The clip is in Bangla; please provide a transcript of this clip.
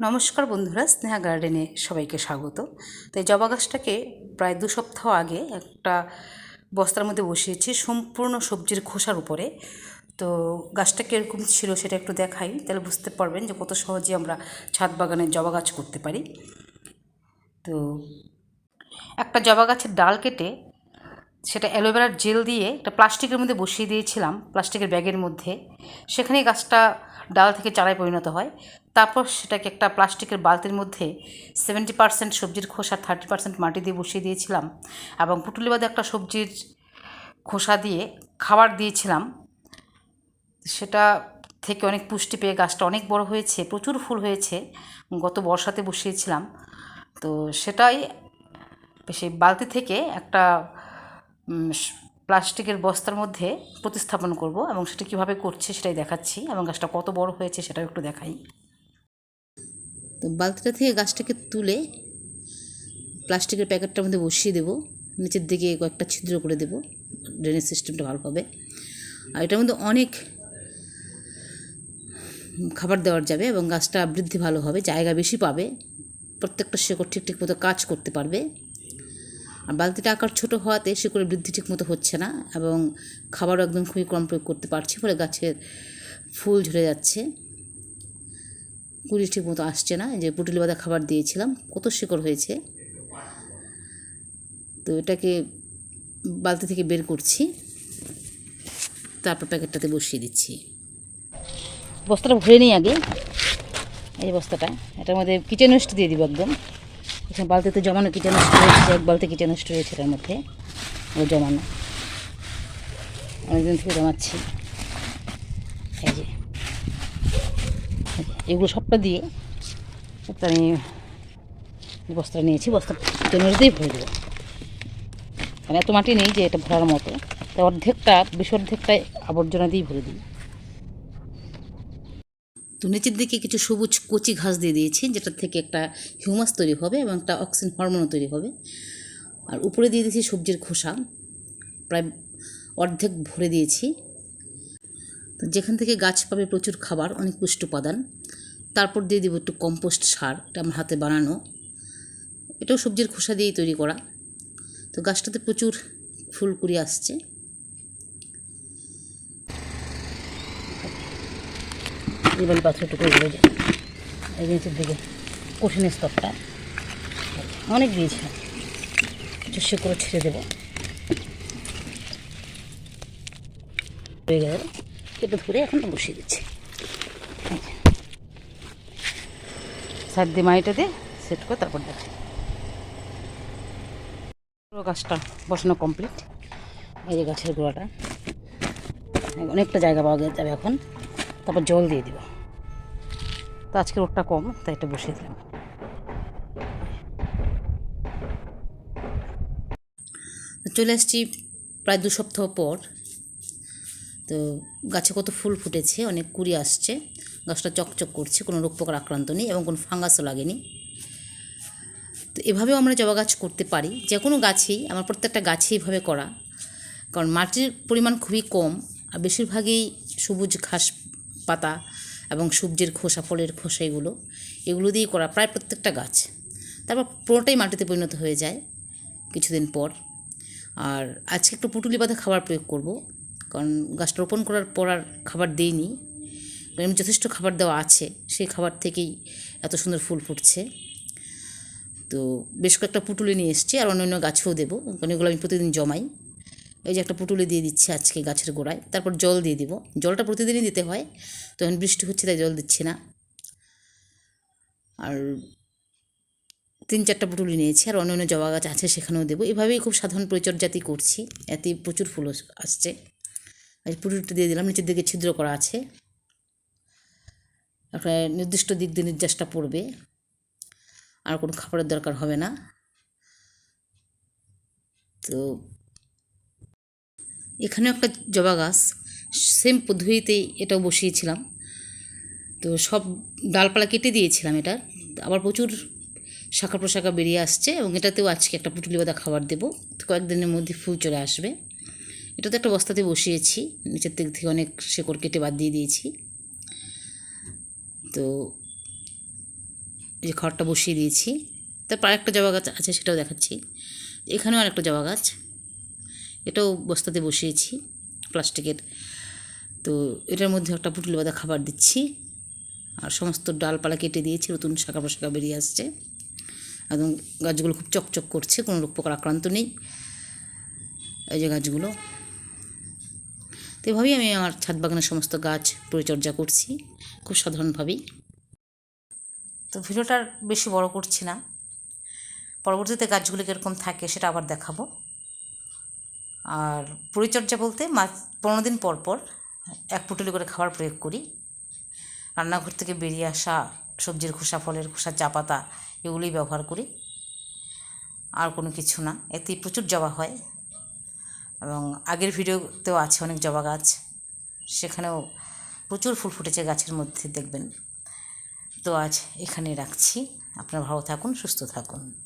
নমস্কার বন্ধুরা, স্নেহা গার্ডেনে সবাইকে স্বাগত। তো এই জবা গাছটাকে প্রায় দু সপ্তাহ আগে একটা বস্তার মধ্যে বসিয়েছি সম্পূর্ণ সবজির খোসার উপরে। তো গাছটা কীরকম ছিল সেটা একটু দেখাই, তাহলে বুঝতে পারবেন যে কত সহজে আমরা ছাদ বাগানে জবা গাছ করতে পারি। তো একটা জবা গাছের ডাল কেটে সেটা অ্যালোভেরার জেল দিয়ে একটা প্লাস্টিকের মধ্যে বসিয়ে দিয়েছিলাম, প্লাস্টিকের ব্যাগের মধ্যে। সেখানে গাছটা ডাল থেকে চারায় পরিণত হয়। তারপর সেটাকে একটা প্লাস্টিকের বালতির মধ্যে সেভেন্টি পার্সেন্ট সবজির খোসা থার্টি পার্সেন্ট মাটি দিয়ে বসিয়ে দিয়েছিলাম এবং পুটুলি বাদে একটা সবজির খোসা দিয়ে খাবার দিয়েছিলাম। সেটা থেকে অনেক পুষ্টি পেয়ে গাছটা অনেক বড় হয়েছে, প্রচুর ফুল হয়েছে। গত বর্ষাতে বসিয়েছিলাম। তো সেটাই, সেই বালতি থেকে একটা প্লাস্টিকের বস্তার মধ্যে প্রতিস্থাপন করব এবং সেটা কীভাবে করছে সেটাই দেখাচ্ছি এবং গাছটা কত বড় হয়েছে সেটাও একটু দেখাই। তো বালতিটা থেকে গাছটাকে তুলে প্লাস্টিকের প্যাকেটটার মধ্যে বসিয়ে দেবো, নিচের দিকে কয়েকটা ছিদ্র করে দেবো ড্রেনেজ সিস্টেমটা ভালো হবে। আর এটার মধ্যে অনেক খাবার দেওয়ার যাবে এবং গাছটা বৃদ্ধি ভালো হবে, জায়গা বেশি পাবে, প্রত্যেকটা শেকড় ঠিক ঠিক মতো কাজ করতে পারবে। আর বালতিটা আকার ছোট হওয়াতে শিকড়ের বৃদ্ধি ঠিক মতো হচ্ছে না এবং খাবারও একদম খুবই কম প্রয়োগ করতে পারছি ফলে গাছের ফুল ঝরে যাচ্ছে। কুড়ি ঠিক মতো আসছে না। যে পুটুলি বাঁধা খাবার দিয়েছিলাম, কত শিকড় হয়েছে। তো এটাকে বালতি থেকে বের করছি, তারপর প্যাকেটটাতে বসিয়ে দিচ্ছি। বস্তাটা ভরে নিই আগে, এই বস্তাটা। এটার মধ্যে কিচেন ওয়েস্ট দিয়ে দিব একদম। এখানে বালতিতে জমানো ওয়েস্ট রয়েছে এক বালতি ওয়েস্ট রয়েছে এটার মধ্যে? জমানো। অনেকদিন থেকে জমাচ্ছি। এই যে। এগুলো সবটা দিয়ে সবটা আমি বস্তা নিয়েছি, বস্তা দিয়েই ভরে দেবো। মানে এত মাটি নেই যে এটা ভরার মতো। তো অর্ধেকটা, বেশ অর্ধেকটাই আবর্জনা দিয়েই ভরে দিই তো নিচের দিকে কিছু সবুজ কচি ঘাস দিয়ে দিয়েছি যেটার থেকে একটা হিউমাস তৈরি হবে এবং একটা অক্সিজেন হরমোনও তৈরি হবে। আর উপরে দিয়ে দিয়েছি সবজির খোসা, প্রায় অর্ধেক ভরে দিয়েছি। তো যেখান থেকে গাছ পাবে প্রচুর খাবার, অনেক পুষ্ট উপাদান, তারপর দিয়ে দেবো একটু কম্পোস্ট সার, এটা আমার হাতে বানানো। এটাও সবজির খোসা দিয়েই তৈরি করা। তো গাছটাতে প্রচুর ফুল কুড়ি আসছে। এবার পাথর টুকরো গুলো যায় এই নিচের দিকে কঠিন স্তরটা অনেক একটু সে করে ছেড়ে দেবো। হয়ে ধরে এখন বসিয়ে দিচ্ছি। সার দিয়ে মাটিটা দিয়ে সেট করে তারপর দেখি। পুরো গাছটা বসানো কমপ্লিট। এই যে গাছের গোড়াটা। অনেকটা জায়গা পাওয়া যাবে এখন। তারপর জল দিয়ে দিব। তো আজকে রোদটা কম, তাই এটা বসিয়ে দিলাম। চলে আসছি প্রায় দু সপ্তাহ পর। তো গাছে কত ফুল ফুটেছে, অনেক কুড়ি আসছে। গাছটা চকচক করছে, কোনো রোগ পোকার আক্রান্ত নেই এবং কোনো ফাঙ্গাসও লাগেনি। তো এভাবেও আমরা জবা গাছ করতে পারি, যে কোনো গাছেই, আমার প্রত্যেকটা গাছে এইভাবে করা। কারণ মাটির পরিমাণ খুবই কম, আর বেশিরভাগই সবুজ ঘাস পাতা এবং সবজির খোসা, ফলের খোসা এগুলো এগুলো দিয়েই করা প্রায় প্রত্যেকটা গাছ। তারপর পুরোটাই মাটিতে পরিণত হয়ে যায় কিছুদিন পর। আর আজকে একটু পুটুলি বাঁধা খাবার প্রয়োগ করব, কারণ গাছটা রোপণ করার পর আর খাবার দিইনি। এমনি যথেষ্ট খাবার দেওয়া আছে, সেই খাবার থেকেই এত সুন্দর ফুল ফুটছে। তো বেশ কয়েকটা পুটুলি নিয়ে এসেছি, আর অন্য অন্য গাছেও দেবো, কারণ এগুলো আমি প্রতিদিন জমাই। এই যে একটা পুটুলি দিয়ে দিচ্ছি আজকে গাছের গোড়ায়, তারপর জল দিয়ে দিব। জলটা প্রতিদিনই দিতে হয় তো এখন বৃষ্টি হচ্ছে তাই জল দিচ্ছি না। আর তিন চারটা পুটুলি নিয়েছি, আর অন্য অন্য জবা গাছ আছে সেখানেও দেবো। এভাবেই খুব সাধারণ পরিচর্যাতি করছি, এতে প্রচুর ফুল আসছে। পুটুলিটা দিয়ে দিলাম, নিচের দিকে ছিদ্র করা আছে। একটা নির্দিষ্ট দিক দিয়ে নির্যাসটা পড়বে, আর কোনো খাবারের দরকার হবে না। তো এখানেও একটা জবা গাছ সেম পদ্ধতিতেই এটাও বসিয়েছিলাম। তো সব ডালপালা কেটে দিয়েছিলাম এটা। আবার প্রচুর শাখা প্রশাখা বেরিয়ে আসছে এবং এটাতেও আজকে একটা পুটুলি বাঁধা খাবার দেবো। কয়েকদিনের মধ্যে ফুল চলে আসবে। এটা তো একটা বস্তাতে বসিয়েছি, নিচের দিক থেকে অনেক শেকড় কেটে বাদ দিয়ে দিয়েছি। তো যে খড়টা বসিয়ে দিয়েছি। তারপর একটা জবা গাছ আছে সেটাও দেখাচ্ছি। এখানেও আরেকটা জবা গাছ। এটাও বস্তাতে বসিয়েছি, প্লাস্টিকের। তো এটার মধ্যে একটা পুটুলি বাঁধা খাবার দিচ্ছি। আর সমস্ত ডালপালা কেটে দিয়েছি, নতুন শাখা প্রশাখা বেরিয়ে আসছে। একদম গাছগুলো খুব চকচক করছে, কোনো রোগ পোকার আক্রান্ত নেই। এই যে গাছগুলো। তো এভাবেই আমি আমার ছাদ বাগানের সমস্ত গাছ পরিচর্যা করছি, খুব সাধারণভাবেই। তো ভিডিওটা বেশি বড় করছি না। পরবর্তীতে গাছগুলো কীরকম থাকে সেটা আবার দেখাবো। আর পরিচর্যা বলতে মাস পনেরো দিন পর পর এক পুটুলি করে খাবার প্রয়োগ করি। রান্নাঘর থেকে বেরিয়ে আসা সবজির খোসা, ফলের খোসা, চা পাতা এগুলোই ব্যবহার করি। আর কোনো কিছু না। এতে প্রচুর জবা হয় এবং আগের ভিডিওতেও আছে অনেক জবা গাছ। সেখানেও প্রচুর ফুল ফুটেছে গাছের মধ্যে, দেখবেন। তো আজ এখানে রাখছি। আপনারা ভালো থাকুন, সুস্থ থাকুন।